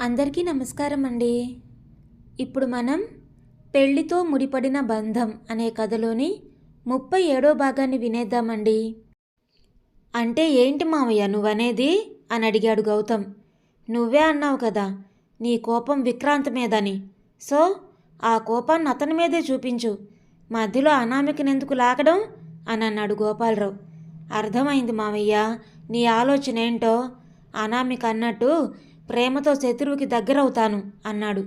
అందరికీ నమస్కారం అండి. ఇప్పుడు మనం పెళ్ళితో ముడిపడిన బంధం అనే కథలోని ముప్పై ఏడో భాగాన్ని వినేద్దామండి. అంటే ఏంటి మావయ్య నువ్వనేది? అని అడిగాడు గౌతమ్. నువ్వే అన్నావు కదా నీ కోపం విక్రాంత్ మీదని సో ఆ కోపాన్ని అతని మీదే చూపించు. మధ్యలో అనామికనెందుకు లాగడం? అని అన్నాడు గోపాలరావు. అర్థమైంది మావయ్య నీ ఆలోచన ఏంటో అనామిక అన్నట్టు ప్రేమతో శత్రువుకి దగ్గరవుతాను అన్నాడు.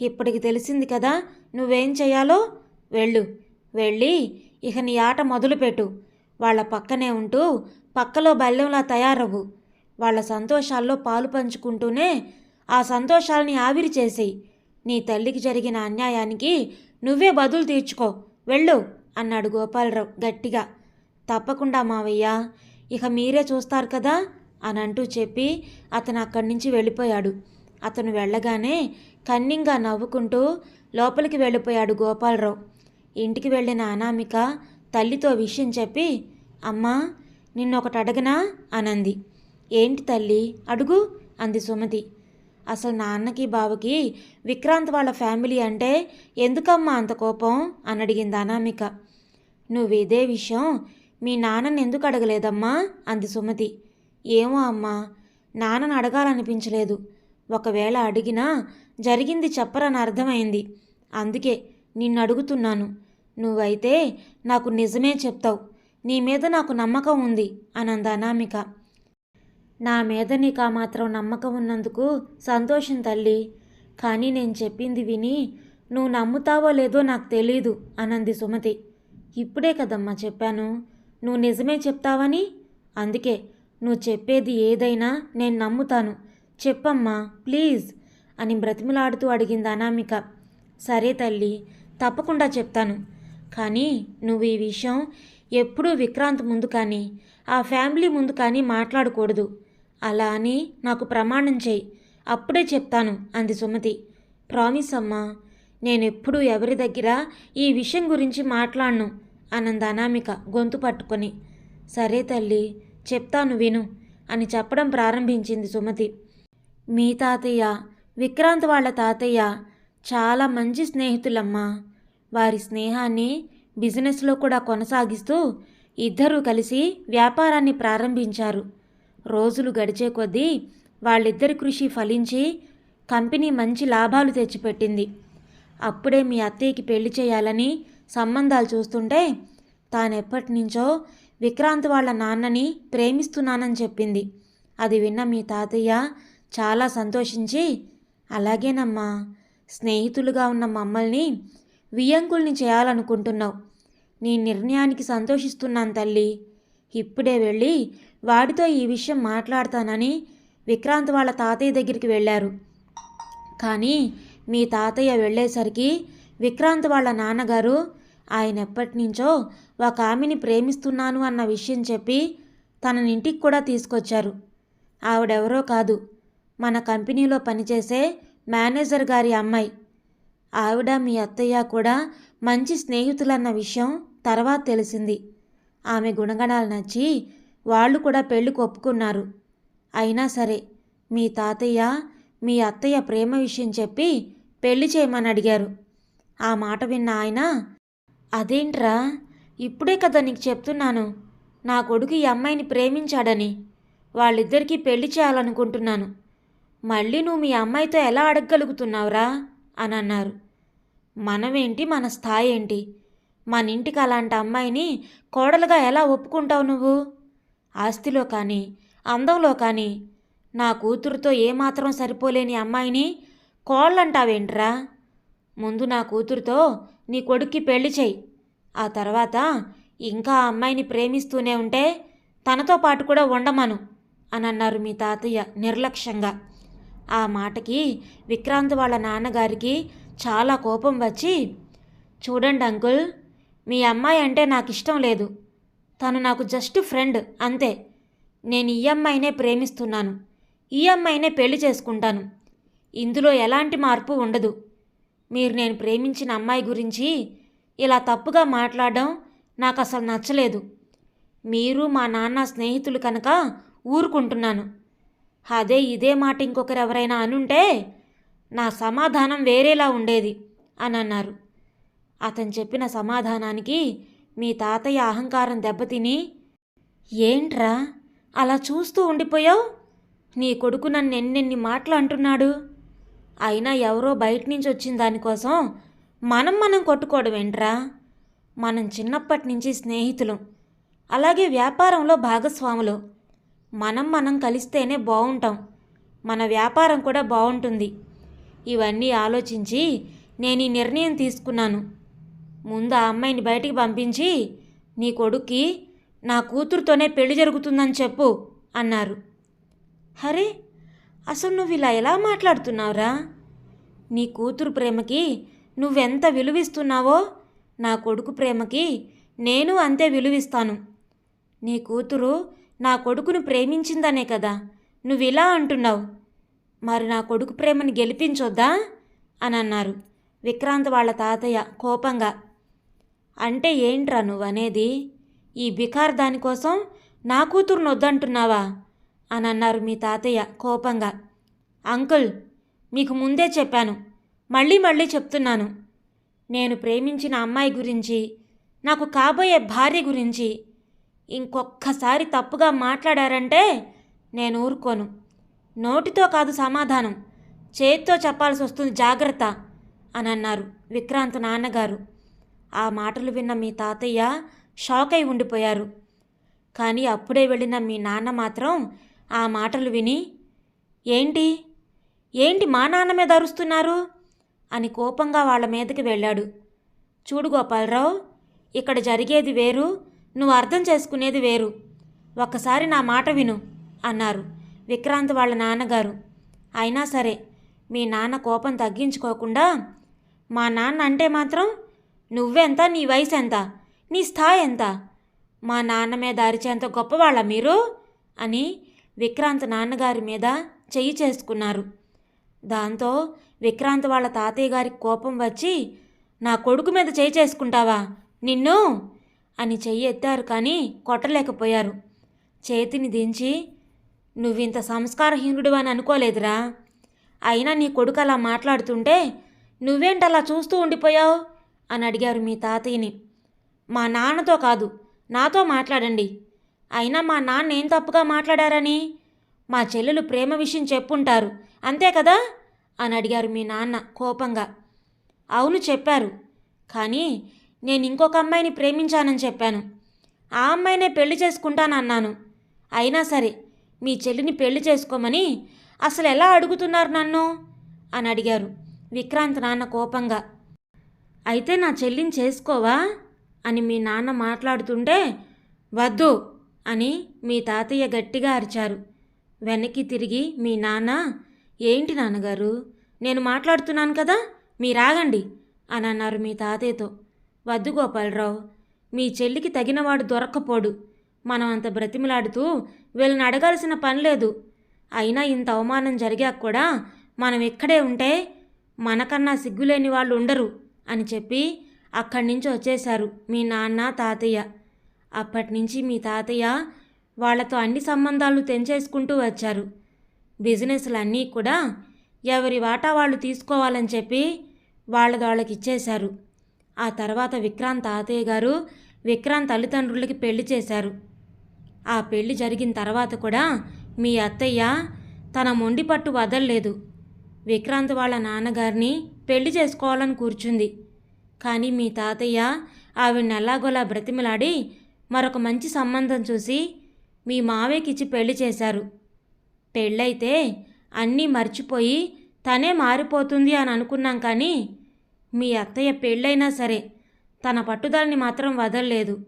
ఇప్పటికి తెలిసింది కదా నువ్వేం చేయాలో వెళ్ళు. వెళ్ళి ఇక నీ ఆట మొదలుపెట్టు. వాళ్ళ పక్కనే ఉంటూ పక్కలో బల్లెంలా తయారవ్వు. వాళ్ళ సంతోషాల్లో పాలు పంచుకుంటూనే ఆ సంతోషాలని ఆవిరి చేసేయి. నీ తల్లికి జరిగిన అన్యాయానికి నువ్వే బదులు తీర్చుకో. వెళ్ళు అన్నాడు గోపాలరావు గట్టిగా. తప్పకుండా మావయ్య ఇక మీరే చూస్తారు కదా అని అంటూ చెప్పి అతను అక్కడి నుంచి వెళ్ళిపోయాడు. అతను వెళ్ళగానే కన్నింగా నవ్వుకుంటూ లోపలికి వెళ్ళిపోయాడు గోపాలరావు. ఇంటికి వెళ్ళిన అనామిక తల్లితో విషయం చెప్పి అమ్మా నిన్నొకటి అడగనా? అనంది. ఏంటి తల్లి? అడుగు అంది సుమతి. అసలు నాన్నకి బావకి విక్రాంత్ వాళ్ళ ఫ్యామిలీ అంటే ఎందుకమ్మా అంత కోపం? అని అడిగింది అనామిక. నువ్వు ఇదే విషయం మీ నాన్నని ఎందుకు అడగలేదమ్మా? అంది సుమతి. ఏమో అమ్మా నాన్నను అడగాలనిపించలేదు. ఒకవేళ అడిగినా జరిగింది చెప్పరని అర్థమైంది. అందుకే నిన్ను అడుగుతున్నాను నువ్వైతే నాకు నిజమే చెప్తావు. నీ మీద నాకు నమ్మకం ఉంది అనంది అనామిక. నా మీద నీకు ఆ మాత్రం నమ్మకం ఉన్నందుకు సంతోషం తల్లి. కానీ నేను చెప్పింది విని నువ్వు నమ్ముతావో లేదో నాకు తెలీదు అనంది సుమతి. ఇప్పుడే కదమ్మా చెప్పాను. నువ్వు నిజమే చెప్తావని? అందుకే నువ్వు చెప్పేది ఏదైనా నేను నమ్ముతాను. చెప్పమ్మా ప్లీజ్ అని బ్రతిమలాడుతూ అడిగింది అనామిక. సరే తల్లి తప్పకుండా చెప్తాను. కానీ నువ్వు ఈ విషయం ఎప్పుడూ విక్రాంత్ ముందు కానీ ఆ ఫ్యామిలీ ముందు కానీ మాట్లాడకూడదు. అలా అని నాకు ప్రమాణం చేయి. అప్పుడే చెప్తాను అంది సుమతి. ప్రామిస్ అమ్మా నేనెప్పుడూ ఎవరి దగ్గర ఈ విషయం గురించి మాట్లాడను అనంది అనామిక గొంతు పట్టుకొని. సరే తల్లి చెప్తాను విను అని చెప్పడం ప్రారంభించింది సుమతి. మీ తాతయ్య విక్రాంత్ వాళ్ళ తాతయ్య చాలా మంచి స్నేహితులమ్మా. వారి స్నేహాన్ని బిజినెస్లో కూడా కొనసాగిస్తూ ఇద్దరూ కలిసి వ్యాపారాన్ని ప్రారంభించారు. రోజులు గడిచే కొద్దీ వాళ్ళిద్దరి కృషి ఫలించి కంపెనీ మంచి లాభాలు తెచ్చిపెట్టింది. అప్పుడే మీ అత్తయ్యకి పెళ్ళి చేయాలని సంబంధాలు చూస్తుంటే తానెప్పటి నుంచో విక్రాంత్ వాళ్ళ నాన్నని ప్రేమిస్తున్నానని చెప్పింది. అది విన్న మీ తాతయ్య చాలా సంతోషించి అలాగేనమ్మా స్నేహితులుగా ఉన్న మమ్మల్ని వియంకుల్ని చేయాలనుకుంటున్నావు. నీ నిర్ణయానికి సంతోషిస్తున్నాను తల్లి. ఇప్పుడే వెళ్ళి వాడితో ఈ విషయం మాట్లాడతానని విక్రాంత్ వాళ్ళ తాతయ్య దగ్గరికి వెళ్ళారు. కానీ మీ తాతయ్య వెళ్ళేసరికి విక్రాంత్ వాళ్ళ నాన్నగారు ఆయన ఎప్పటినుంచో ఒక ఆమెని ప్రేమిస్తున్నాను అన్న విషయం చెప్పి తనని ఇంటికి కూడా తీసుకొచ్చారు. ఆవిడెవరో కాదు. మన కంపెనీలో పనిచేసే మేనేజర్ గారి అమ్మాయి. ఆవిడ మీ అత్తయ్య కూడా మంచి స్నేహితులన్న విషయం తర్వాత తెలిసింది. ఆమె గుణగణాలు నచ్చి వాళ్ళు కూడా పెళ్ళికి ఒప్పుకున్నారు. అయినా సరే మీ తాతయ్య మీ అత్తయ్య ప్రేమ విషయం చెప్పి పెళ్ళి చేయమని అడిగారు. ఆ మాట విన్న ఆయన అదేంట్రా? ఇప్పుడే కదా నీకు చెప్తున్నాను. నా కొడుకు ఈ అమ్మాయిని ప్రేమించాడని. వాళ్ళిద్దరికీ పెళ్ళి చేయాలనుకుంటున్నాను. మళ్ళీ నువ్వు మీ అమ్మాయితో ఎలా అడగగలుగుతున్నావురా? అని అన్నారు. మనమేంటి? మన స్థాయి ఏంటి? మన ఇంటికి అలాంటి అమ్మాయిని కోడలుగా ఎలా ఒప్పుకుంటావు నువ్వు? ఆస్తిలో కానీ అందంలో కానీ నా కూతురుతో ఏమాత్రం సరిపోలేని అమ్మాయిని కోళ్ళంటావేంట్రా? ముందు నా కూతురుతో నీ కొడుక్కి పెళ్ళి చెయ్యి. ఆ తర్వాత ఇంకా ఆ అమ్మాయిని ప్రేమిస్తూనే ఉంటే తనతో పాటు కూడా ఉండమను అని అన్నారు మీ తాతయ్య నిర్లక్ష్యంగా. ఆ మాటకి విక్రాంత్ వాళ్ళ నాన్నగారికి చాలా కోపం వచ్చి చూడండి అంకుల్ మీ అమ్మాయి అంటే నాకు ఇష్టం లేదు. తను నాకు జస్ట్ ఫ్రెండ్ అంతే. నేను ఈ అమ్మాయినే ప్రేమిస్తున్నాను. ఈ అమ్మాయినే పెళ్ళి చేసుకుంటాను. ఇందులో ఎలాంటి మార్పు ఉండదు. మీరు నేను ప్రేమించిన అమ్మాయి గురించి ఇలా తప్పుగా మాట్లాడడం నాకు అసలు నచ్చలేదు. మీరు మా నాన్న స్నేహితులు కనుక ఊరుకుంటున్నాను. అదే ఇదే మాట ఇంకొకరు ఎవరైనా అనుంటే నా సమాధానం వేరేలా ఉండేది అని అన్నారు అతను చెప్పిన సమాధానానికి మీ తాతయ్య అహంకారం దెబ్బతిని ఏంట్రా అలా చూస్తూ ఉండిపోయావు? నీ కొడుకు నన్ను ఎన్నెన్ని మాటలు అంటున్నాడు? అయినా ఎవరో బయట నుంచి వచ్చిన దానికోసం మనం మనం కొట్టుకోవడం ఏంట్రా? మనం చిన్నప్పటి నుంచి స్నేహితులు. అలాగే వ్యాపారంలో భాగస్వాములు. మనం మనం కలిస్తేనే బాగుంటాం మన వ్యాపారం కూడా బాగుంటుంది ఇవన్నీ ఆలోచించి నేను ఈ నిర్ణయం తీసుకున్నాను. ముందు ఆ అమ్మాయిని బయటికి పంపించి నీ కొడుక్కి నా కూతురుతోనే పెళ్ళి జరుగుతుందని చెప్పు అన్నారు. హరే అసలు నువ్వు ఇలా ఎలా మాట్లాడుతున్నావురా? నీ కూతురు ప్రేమకి నువ్వెంత విలువిస్తున్నావో నా కొడుకు ప్రేమకి నేను అంతే విలువిస్తాను. నీ కూతురు నా కొడుకును ప్రేమించిందనే కదా నువ్వు ఇలా అంటున్నావు. మరి నా కొడుకు ప్రేమని గెలిపించొద్దా? అని అన్నారు విక్రాంత్ వాళ్ళ తాతయ్య కోపంగా. అంటే ఏంట్రా నువ్వనేది? ఈ బికార్ దానికోసం నా కూతురును వద్దంటున్నావా అని అన్నారు మీ తాతయ్య కోపంగా. అంకుల్ మీకు ముందే చెప్పాను. మళ్ళీ మళ్ళీ చెప్తున్నాను. నేను ప్రేమించిన అమ్మాయి గురించి నాకు కాబోయే భార్య గురించి ఇంకొక్కసారి తప్పుగా మాట్లాడారంటే నేను ఊరుకోను. నోటితో కాదు సమాధానం. చేతితో చెప్పాల్సి వస్తుంది జాగ్రత్త అని అన్నారు విక్రాంత్ నాన్నగారు. ఆ మాటలు విన్న మీ తాతయ్య షాక్ అయి ఉండిపోయారు. కానీ అప్పుడే వెళ్ళిన మీ నాన్న మాత్రం ఆ మాటలు విని ఏంటి? ఏంటి మా నాన్న మీద అరుస్తున్నారు? అని కోపంగా వాళ్ళ మీదకి వెళ్ళాడు. చూడు గోపాలరావు ఇక్కడ జరిగేది వేరు నువ్వు అర్థం చేసుకునేది వేరు. ఒక్కసారి నా మాట విను అన్నారు విక్రాంత్ వాళ్ళ నాన్నగారు. అయినా సరే మీ నాన్న కోపం తగ్గించుకోకుండా మా నాన్న అంటే మాత్రం నువ్వెంత నీ వయసు ఎంత నీ స్థాయి ఎంత మా నాన్న మీద అరిచేంత గొప్పవాళ్ళ మీరు? అని విక్రాంత్ నాన్నగారి మీద చెయ్యి చేసుకున్నారు. దాంతో విక్రాంత్ వాళ్ళ తాతయ్య గారికి కోపం వచ్చి నా కొడుకు మీద చేయి చేసుకుంటావా? నిన్ను? అని చెయ్యి ఎత్తారు కానీ కొట్టలేకపోయారు. చేతిని దించి నువ్వింత సంస్కారహీనుడు అని అనుకోలేదురా. అయినా నీ కొడుకు అలా మాట్లాడుతుంటే నువ్వేంటలా చూస్తూ ఉండిపోయావు? అని అడిగారు మీ తాతయ్యని. మా నాన్నతో కాదు నాతో మాట్లాడండి. అయినా మా నాన్న ఏం తప్పుగా మాట్లాడారని? మా చెల్లెలు ప్రేమ విషయం చెప్పుంటారు అంతే కదా? అని అడిగారు మీ నాన్న కోపంగా. అవును చెప్పారు. కానీ నేను ఇంకొక అమ్మాయిని ప్రేమించానని చెప్పాను. ఆ అమ్మాయినే పెళ్ళి చేసుకుంటానన్నాను. అయినా సరే మీ చెల్లిని పెళ్ళి చేసుకోమని అసలు ఎలా అడుగుతున్నారు నన్ను? అని అడిగారు విక్రాంత్ నాన్న కోపంగా. అయితే నా చెల్లిని చేసుకోవా? అని మీ నాన్న మాట్లాడుతుంటే వద్దు అని మీ తాతయ్య గట్టిగా అరిచారు. వెనక్కి తిరిగి మీ నాన్న ఏంటి నాన్నగారు? నేను మాట్లాడుతున్నాను కదా మీరాగండి అని అన్నారు మీ తాతయ్యతో. వద్దు గోపాలరావు మీ చెల్లికి తగినవాడు దొరక్కపోడు. మనం అంత బ్రతిమలాడుతూ వీళ్ళని అడగాల్సిన పని లేదు. అయినా ఇంత అవమానం జరిగాక కూడా మనం ఇక్కడే ఉంటే మనకన్నా సిగ్గులేని వాళ్ళు ఉండరు అని చెప్పి అక్కడి నుంచి వచ్చేశారు మీ నాన్న తాతయ్య. అప్పటి నుంచి మీ తాతయ్య వాళ్ళతో అన్ని సంబంధాలు తెంచేసుకుంటూ వచ్చారు. బిజినెస్లన్నీ కూడా ఎవరి వాటా వాళ్ళు తీసుకోవాలని చెప్పి వాళ్ళది వాళ్ళకి ఇచ్చేశారు. ఆ తర్వాత విక్రాంత్ తాతయ్య గారు విక్రాంత్ తల్లిదండ్రులకి పెళ్ళి చేశారు. ఆ పెళ్ళి జరిగిన తర్వాత కూడా మీ అత్తయ్య తన మొండి పట్టు వదలలేదు. విక్రాంత్ వాళ్ళ నాన్నగారిని పెళ్ళి చేసుకోవాలని కూర్చుంది. కానీ మీ తాతయ్య ఆవిడని ఎలాగోలా బ్రతిమలాడి మరొక మంచి సంబంధం చూసి మీ మావయ్యకిచ్చి పెళ్ళి చేశారు. పెళ్ళైతే అన్నీ మర్చిపోయి తనే మారిపోతుంది అని అనుకున్నాం కానీ మీ అత్తయ్య పెళ్ళైనా సరే తన పట్టుదలని మాత్రం వదలలేదు.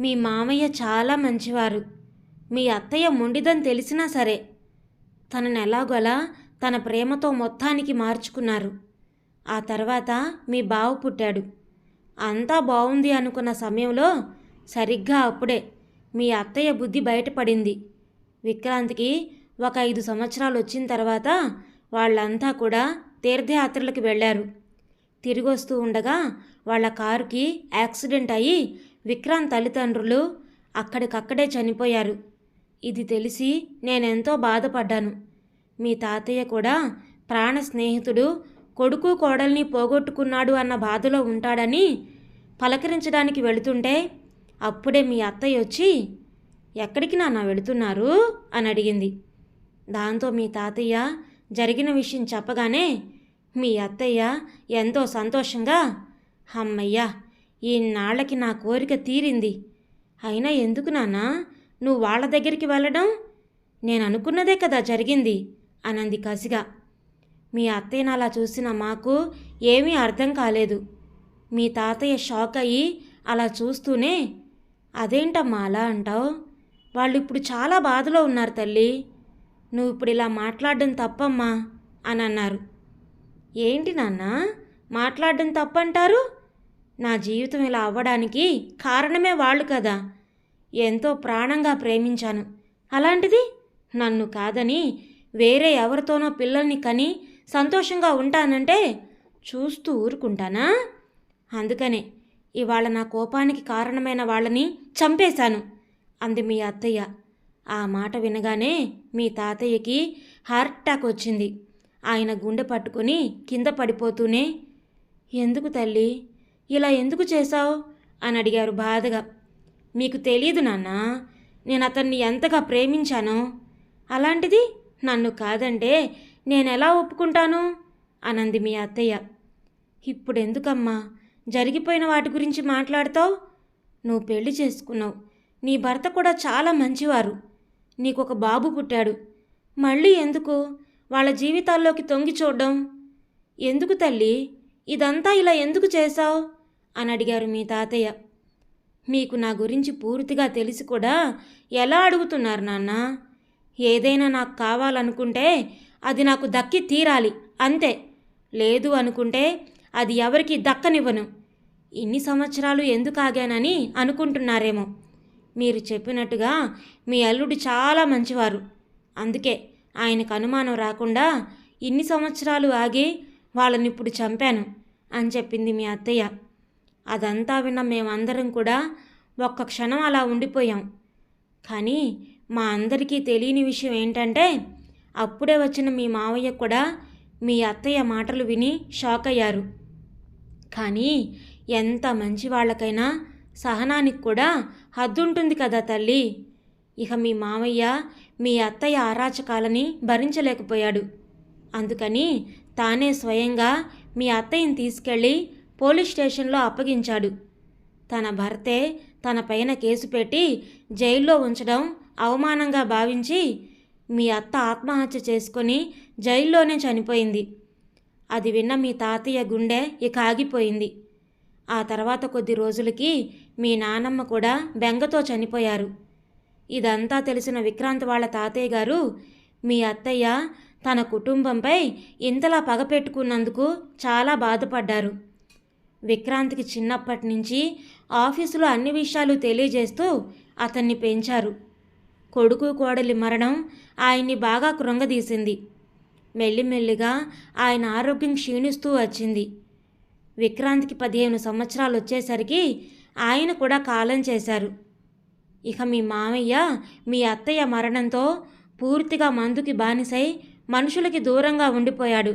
మీ మామయ్య చాలా మంచివారు. మీ అత్తయ్య మొండిదని తెలిసినా సరే తనని ఎలాగోలా తన ప్రేమతో మొత్తానికి మార్చుకున్నారు. ఆ తర్వాత మీ బావ పుట్టాడు. అంతా బాగుంది అనుకున్న సమయంలో సరిగ్గా అప్పుడే మీ అత్తయ్య బుద్ధి బయటపడింది. విక్రాంత్కి ఒక ఐదు సంవత్సరాలు వచ్చిన తర్వాత వాళ్ళంతా కూడా తీర్థయాత్రలకు వెళ్ళారు. తిరిగి వస్తూ ఉండగా వాళ్ళ కారుకి యాక్సిడెంట్ అయ్యి విక్రాంత్ తల్లిదండ్రులు అక్కడికక్కడే చనిపోయారు. ఇది తెలిసి నేనెంతో బాధపడ్డాను. మీ తాతయ్య కూడా ప్రాణ స్నేహితుడు కొడుకు కోడల్ని పోగొట్టుకున్నాడు అన్న బాధలో ఉంటాడని పలకరించడానికి వెళుతుంటే అప్పుడే మీ అత్తయ్య వచ్చి ఎక్కడికి నాన్న వెళుతున్నారు? అని అడిగింది. దాంతో మీ తాతయ్య జరిగిన విషయం చెప్పగానే మీ అత్తయ్య ఎంతో సంతోషంగా అమ్మయ్యా ఈనాళ్ళకి నా కోరిక తీరింది. అయినా ఎందుకు నాన్నా? నువ్వు వాళ్ళ దగ్గరికి వెళ్ళడం? నేను అనుకున్నదే కదా జరిగింది అనంది కసిగా. మీ అత్తయ్యను అలా చూసిన మాకు ఏమీ అర్థం కాలేదు. మీ తాతయ్య షాక్ అయ్యి అలా చూస్తూనే అదేంటమ్మా అలా అంటావు? వాళ్ళు ఇప్పుడు చాలా బాధలో ఉన్నారు తల్లి. నువ్వు ఇప్పుడు ఇలా మాట్లాడడం తప్పమ్మా అని అన్నారు. ఏంటి నాన్న? మాట్లాడడం తప్పంటారు? నా జీవితం ఇలా అవ్వడానికి కారణమే వాళ్ళు కదా. ఎంతో ప్రాణంగా ప్రేమించాను. అలాంటిది నన్ను కాదని వేరే ఎవరితోనో పిల్లల్ని కని సంతోషంగా ఉంటానంటే చూస్తూ ఊరుకుంటానా? అందుకనే ఇవాళ నా కోపానికి కారణమైన వాళ్ళని చంపేశాను అంది మీ అత్తయ్య. ఆ మాట వినగానే మీ తాతయ్యకి హార్ట్ అటాక్ వచ్చింది ఆయన గుండె పట్టుకుని కింద పడిపోతూనే ఎందుకు తల్లి? ఇలా ఎందుకు చేశావు? అని అడిగారు బాధగా. మీకు తెలియదు నాన్న నేను అతన్ని ఎంతగా ప్రేమించానో. అలాంటిది నన్ను కాదంటే నేను ఎలా ఒప్పుకుంటాను? అనంది మీ అత్తయ్య. ఇప్పుడెందుకమ్మా? జరిగిపోయిన వాటి గురించి మాట్లాడతావు? నువ్వు పెళ్ళి చేసుకున్నావు. నీ భర్త కూడా చాలా మంచివారు. నీకొక బాబు పుట్టాడు. మళ్ళీ ఎందుకు? వాళ్ళ జీవితాల్లోకి తొంగి చూడడం. ఎందుకు తల్లి? ఇదంతా ఇలా ఎందుకు చేశావు? అని అడిగారు మీ తాతయ్య. మీకు నా గురించి పూర్తిగా తెలిసి కూడా ఎలా అడుగుతున్నారు నాన్న? ఏదైనా నాకు కావాలనుకుంటే అది నాకు దక్కి తీరాలి అంతే. లేదు అనుకుంటే అది ఎవరికి దక్కనివ్వను. ఇన్ని సంవత్సరాలు ఎందుకు ఆగానని అనుకుంటున్నారేమో. మీరు చెప్పినట్టుగా మీ అల్లుడు చాలా మంచివారు. అందుకే ఆయనకు అనుమానం రాకుండా ఇన్ని సంవత్సరాలు ఆగి వాళ్ళని ఇప్పుడు చంపాను అని చెప్పింది మీ అత్తయ్య. అదంతా విన్న మేమందరం కూడా ఒక్క క్షణం అలా ఉండిపోయాం. కానీ మా అందరికీ తెలియని విషయం ఏంటంటే అప్పుడే వచ్చిన మీ మావయ్య కూడా మీ అత్తయ్య మాటలు విని షాక్ అయ్యారు కానీ ఎంత మంచి వాళ్ళకైనా సహనానికి కూడా హద్దుంటుంది కదా తల్లి. ఇక మీ మామయ్య మీ అత్తయ్య ఆరాచకాలని భరించలేకపోయాడు. అందుకని తానే స్వయంగా మీ అత్తయ్యని తీసుకెళ్ళి పోలీస్ స్టేషన్లో అప్పగించాడు. తన భర్తే తన పైన కేసు పెట్టి జైల్లో ఉంచడం అవమానంగా భావించి మీ అత్త ఆత్మహత్య చేసుకొని జైల్లోనే చనిపోయింది. అది విన్న మీ తాతయ్య గుండె ఇక ఆగిపోయింది. ఆ తర్వాత కొద్ది రోజులకి మీ నానమ్మ కూడా బెంగతో చనిపోయారు. ఇదంతా తెలిసిన విక్రాంత్ వాళ్ళ తాతయ్య గారు మీ అత్తయ్య తన కుటుంబంపై ఇంతలా పగ పెట్టుకున్నందుకు చాలా బాధపడ్డారు. విక్రాంత్కి చిన్నప్పటి నుంచి ఆఫీసులో అన్ని విషయాలు తెలియజేస్తూ అతన్ని పెంచారు. కొడుకు కోడలి మరణం ఆయన్ని బాగా కృంగదీసింది. మెల్లిమెల్లిగా ఆయన ఆరోగ్యం క్షీణిస్తూ వచ్చింది. విక్రాంత్కి పదిహేను సంవత్సరాలు వచ్చేసరికి ఆయన కూడా కాలం చేశారు. ఇక మీ మామయ్య మీ అత్తయ్య మరణంతో పూర్తిగా మందుకి బానిసై మనుషులకి దూరంగా ఉండిపోయాడు.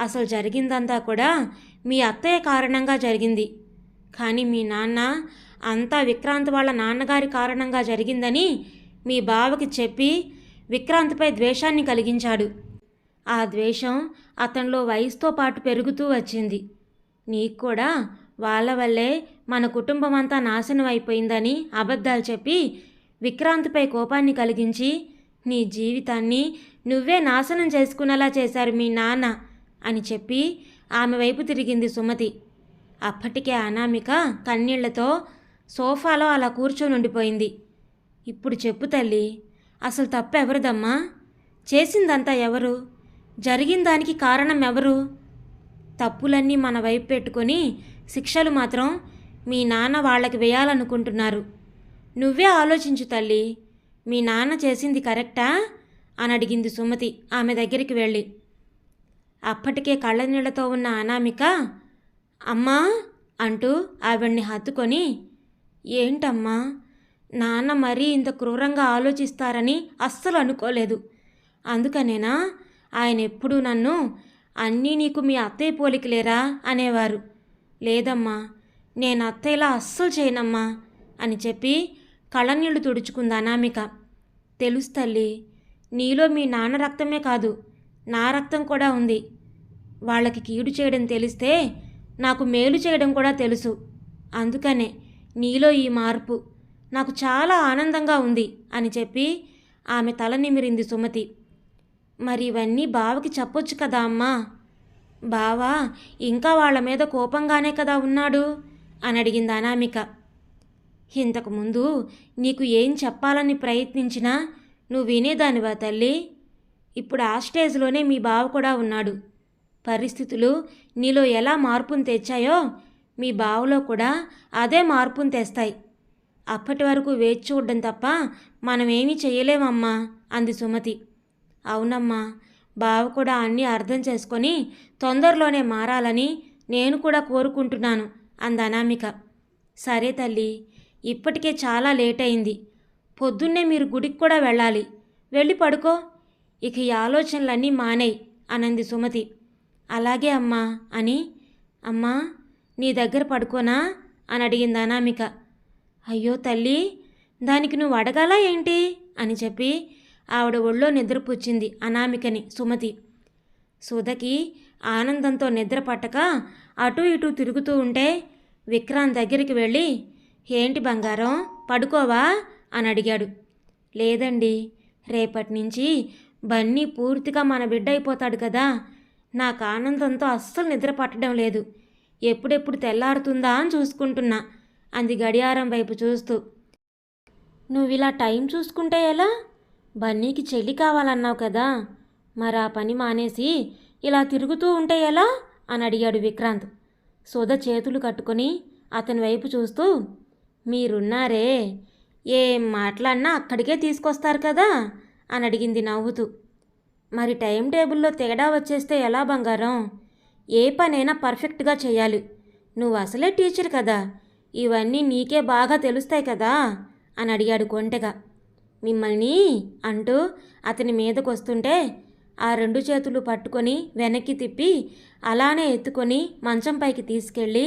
అసలు జరిగిందంతా కూడా మీ అత్తయ్య కారణంగా జరిగింది. కానీ మీ నాన్న అంతా విక్రాంత్ వాళ్ళ నాన్నగారి కారణంగా జరిగిందని మీ బావకి చెప్పి విక్రాంత్పై ద్వేషాన్ని కలిగించాడు. ఆ ద్వేషం అతనిలో వయసుతో పాటు పెరుగుతూ వచ్చింది. నీకు కూడా వాళ్ళ వల్లే మన కుటుంబం అంతా నాశనం అయిపోయిందని అబద్ధాలు చెప్పి విక్రాంత్పై కోపాన్ని కలిగించి నీ జీవితాన్ని నువ్వే నాశనం చేసుకునేలా చేశారు మీ నాన్న అని చెప్పి ఆమె వైపు తిరిగింది సుమతి. అప్పటికే అనామిక కన్నీళ్ళతో సోఫాలో అలా కూర్చొని ఉండిపోయింది ఇప్పుడు చెప్పు తల్లి అసలు తప్పు ఎవరిదమ్మా చేసిందంతా ఎవరు? జరిగిన దానికి కారణం ఎవరు? తప్పులన్నీ మన వైపు పెట్టుకొని శిక్షలు మాత్రం మీ నాన్న వాళ్ళకి వేయాలనుకుంటున్నారు. నువ్వే ఆలోచించు తల్లి మీ నాన్న చేసింది కరెక్టా? అని అడిగింది సుమతి ఆమె దగ్గరికి వెళ్ళి. అప్పటికే కళ్ళ నీళ్ళతో ఉన్న అనామిక అమ్మా అంటూ ఆవిడ్ని హత్తుకొని ఏంటమ్మా నాన్న మరీ ఇంత క్రూరంగా ఆలోచిస్తారని అస్సలు అనుకోలేదు. అందుకనేనా ఆయన ఎప్పుడూ నన్ను అన్నీ నీకు మీ అత్తయ్య పోలికలేరా? అనేవారు. లేదమ్మా నేను అత్తయ్యలా అస్సలు చేయనమ్మా అని చెప్పి కళ్ళనీళ్ళు తుడుచుకుంది అనామిక తెలుసు తల్లి నీలో మీ నాన్న రక్తమే కాదు నా రక్తం కూడా ఉంది. వాళ్ళకి కీడు చేయడం తెలిస్తే నాకు మేలు చేయడం కూడా తెలుసు. అందుకనే నీలో ఈ మార్పు నాకు చాలా ఆనందంగా ఉంది అని చెప్పి ఆమె తల నిమిరింది సుమతి. మరి ఇవన్నీ బావకి చెప్పొచ్చు కదా అమ్మా. బావా ఇంకా వాళ్ళ మీద కోపంగానే కదా ఉన్నాడు? అని అడిగింది అనామిక. ఇంతకుముందు నీకు ఏం చెప్పాలని ప్రయత్నించినా నువ్వు వినేదానివా తల్లి? ఇప్పుడు ఆ స్టేజ్లోనే మీ బావ కూడా ఉన్నాడు. పరిస్థితులు నీలో ఎలా మార్పును తెచ్చాయో మీ బావలో కూడా అదే మార్పును తెస్తాయి. అప్పటి వరకు వేచి చూడడం తప్ప మనమేమీ చేయలేమమ్మా అంది సుమతి. అవునమ్మా. బావ కూడా అన్నీ అర్థం చేసుకొని తొందరలోనే మారాలని నేను కూడా కోరుకుంటున్నాను అందనామిక. అనామిక సరే తల్లి ఇప్పటికే చాలా లేట్ అయింది పొద్దున్నే మీరు గుడికి కూడా వెళ్ళాలి. వెళ్ళి పడుకో. ఇక ఈ ఆలోచనలన్నీ మానేయ్ అనంది సుమతి. అలాగే అమ్మా అని అమ్మా నీ దగ్గర పడుకోనా అని అడిగింది అనామిక. అయ్యో తల్లి దానికి నువ్వు అడగాలా ఏంటి? అని చెప్పి ఆవిడ ఒళ్ళో నిద్రపుచ్చింది అనామికని సుమతి. సుధకి ఆనందంతో నిద్ర పట్టక అటు ఇటు తిరుగుతూ ఉంటే విక్రాంత్ దగ్గరికి వెళ్ళి ఏంటి బంగారం పడుకోవా? అని అడిగాడు. లేదండి రేపటి నుంచి బన్నీ పూర్తిగా మన బిడ్డ అయిపోతాడు కదా నాకు ఆనందంతో అస్సలు నిద్ర పట్టడం లేదు. ఎప్పుడెప్పుడు తెల్లారుతుందా అని చూసుకుంటున్నా అంది గడియారం వైపు చూస్తూ. నువ్వు ఇలా టైం చూసుకుంటే ఎలా? బన్నీకి చెల్లి కావాలన్నావు కదా. మరి ఆ పని మానేసి ఇలా తిరుగుతూ ఉంటే ఎలా? అని అడిగాడు విక్రాంత్. సుధ చేతులు కట్టుకొని అతని వైపు చూస్తూ మీరున్నారే ఏం మాట్లాడినా అక్కడికే తీసుకొస్తారు కదా? అని అడిగింది నవ్వుతూ. మరి టైం టేబుల్లో తేడా వచ్చేస్తే ఎలా బంగారం? ఏ పనైనా పర్ఫెక్ట్గా చేయాలి. నువ్వు అసలే టీచర్ కదా. ఇవన్నీ నీకే బాగా తెలుస్తాయి కదా? అని అడిగాడు కొంటెగా. మిమ్మల్ని అంటూ అతని మీదకు వస్తుంటే ఆ రెండు చేతులు పట్టుకొని వెనక్కి తిప్పి అలానే ఎత్తుకొని మంచం పైకి తీసుకెళ్ళి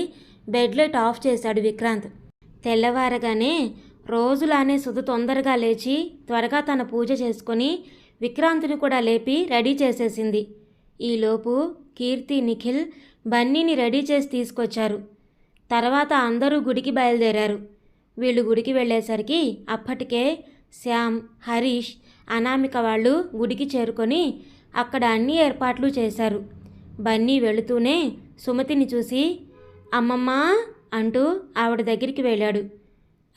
బెడ్ లైట్ ఆఫ్ చేశాడు విక్రాంత్. తెల్లవారగానే రోజులానే సుధ తొందరగా లేచి త్వరగా తన పూజ చేసుకొని విక్రాంతిని కూడా లేపి రెడీ చేసేసింది. ఈలోపు కీర్తి నిఖిల్ బన్నీని రెడీ చేసి తీసుకొచ్చారు. తర్వాత అందరూ గుడికి బయలుదేరారు. వీళ్ళు గుడికి వెళ్ళేసరికి అప్పటికే శ్యామ్ హరీష్ అనామిక వాళ్ళు గుడికి చేరుకొని అక్కడ అన్ని ఏర్పాట్లు చేశారు. బన్నీ వెళుతూనే సుమతిని చూసి అమ్మమ్మ అంటూ ఆవిడ దగ్గరికి వెళ్ళాడు.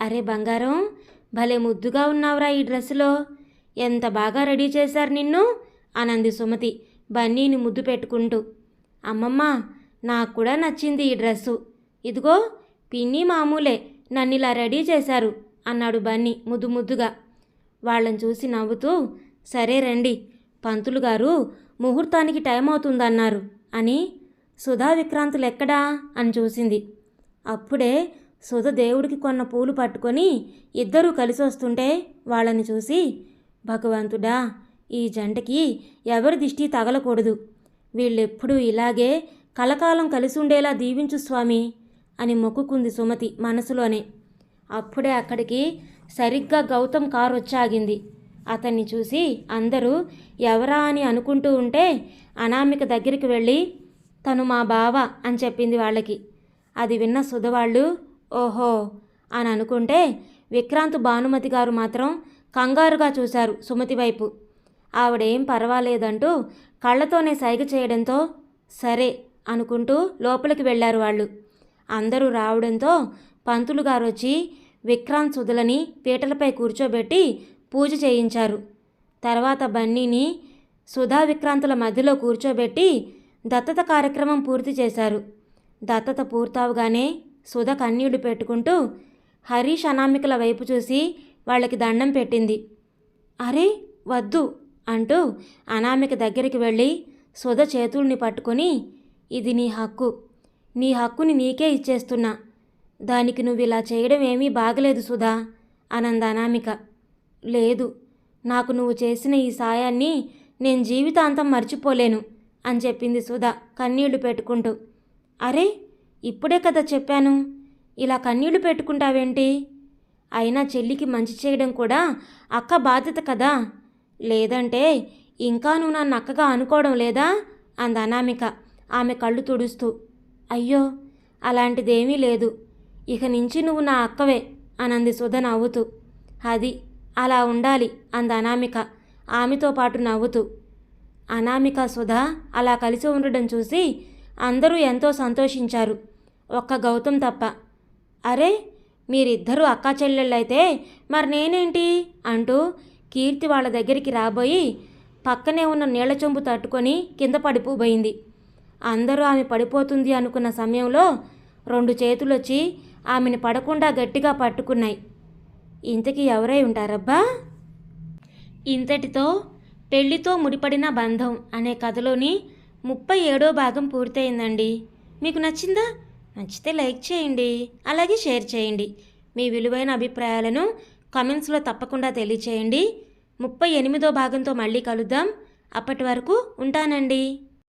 అరే బంగారం భలే ముద్దుగా ఉన్నావురా ఈ డ్రెస్సులో. ఎంత బాగా రెడీ చేశారు నిన్ను? అనంది సుమతి బన్నీని ముద్దు పెట్టుకుంటూ. అమ్మమ్మ నాకు కూడా నచ్చింది ఈ డ్రెస్సు. ఇదిగో పిన్ని మామూలే నన్ను ఇలా రెడీ చేశారు అన్నాడు బన్నీ ముద్దు ముద్దుగా. వాళ్ళని చూసి నవ్వుతూ సరే రండి పంతులు గారు ముహూర్తానికి టైం అవుతుందన్నారు అని సుధా విక్రాంతులు ఎక్కడా అని చూసింది. అప్పుడే సుధ దేవుడికి కొన్న పూలు పట్టుకొని ఇద్దరూ కలిసి వస్తుంటే వాళ్ళని చూసి భగవంతుడా ఈ జంటకి ఎవరి దిష్టి తగలకూడదు. వీళ్ళెప్పుడూ ఇలాగే కలకాలం కలిసి ఉండేలా దీవించు స్వామి అని మొక్కుకుంది సుమతి మనసులోనే. అప్పుడే అక్కడికి సరిగ్గా గౌతమ్ కారు వచ్చాగింది. అతన్ని చూసి అందరూ ఎవరా అని అనుకుంటూ ఉంటే అనామిక దగ్గరికి వెళ్ళి తను మా బావ అని చెప్పింది వాళ్ళకి. అది విన్న సుధవాళ్ళు ఓహో అని అనుకుంటే విక్రాంత్ భానుమతి గారు మాత్రం కంగారుగా చూశారు సుమతి వైపు. ఆవిడేం పర్వాలేదంటూ కళ్ళతోనే సైగ చేయడంతో సరే అనుకుంటూ లోపలికి వెళ్ళారు వాళ్ళు. అందరూ రావడంతో పంతులు గారు వచ్చి విక్రాంత్ సుధులని పీటలపై కూర్చోబెట్టి పూజ చేయించారు. తర్వాత బన్నీని సుధా విక్రాంతుల మధ్యలో కూర్చోబెట్టి దత్తత కార్యక్రమం పూర్తి చేశారు. దత్తత పూర్తవగానే సుధ కన్నీళ్ళు పెట్టుకుంటూ హరీష్ అనామికల వైపు చూసి వాళ్ళకి దండం పెట్టింది. అరే వద్దు అంటూ అనామిక దగ్గరికి వెళ్ళి సుధ చేతుల్ని పట్టుకొని ఇది నీ హక్కు. నీ హక్కుని నీకే ఇచ్చేస్తున్నా. దానికి నువ్వు ఇలా చేయడం ఏమీ బాగలేదు సుధా అనంద అనామిక. లేదు నాకు నువ్వు చేసిన ఈ సాయాన్ని నేను జీవితాంతం మర్చిపోలేను అని చెప్పింది సుధా కన్నీళ్ళు పెట్టుకుంటూ. అరే ఇప్పుడే కదా చెప్పాను ఇలా కన్నీళ్ళు పెట్టుకుంటావేంటి? అయినా చెల్లికి మంచి చేయడం కూడా అక్క బాధ్యత కదా. లేదంటే ఇంకా నువ్వు నన్ను అక్కగా అనుకోవడం లేదా? అంది అనామిక ఆమె కళ్ళు తుడుస్తూ. అయ్యో అలాంటిదేమీ లేదు. ఇక నుంచి నువ్వు నా అక్కవే అనంది సుధ నవ్వుతూ. అది అలా ఉండాలి అంది అనామిక. ఆమెతో పాటు నవ్వుతూ. అనామిక సుధ అలా కలిసి ఉండడం చూసి అందరూ ఎంతో సంతోషించారు. ఒక్క గౌతమ్ తప్ప. అరే మీరిద్దరూ అక్కా చెల్లెళ్ళైతే మరి నేనేంటి? అంటూ కీర్తి వాళ్ళ దగ్గరికి రాబోయి పక్కనే ఉన్న నీళ్ళ చెంబు తట్టుకొని కింద పడిపోబోయింది. అందరూ ఆమె పడిపోతుంది అనుకున్న సమయంలో రెండు చేతులొచ్చి ఆమెను పడకుండా గట్టిగా పట్టుకున్నాయి. ఇంతకీ ఎవరై ఉంటారబ్బా? ఇంతటితో పెళ్ళితో ముడిపడిన బంధం అనే కథలోని ముప్పై ఏడో భాగం పూర్తయిందండి. మీకు నచ్చిందా? నచ్చితే లైక్ చేయండి అలాగే షేర్ చేయండి. మీ విలువైన అభిప్రాయాలను కామెంట్స్లో తప్పకుండా తెలియచేయండి. ముప్పై ఎనిమిదో భాగంతో మళ్ళీ కలుద్దాం. అప్పటి వరకు ఉంటానండి.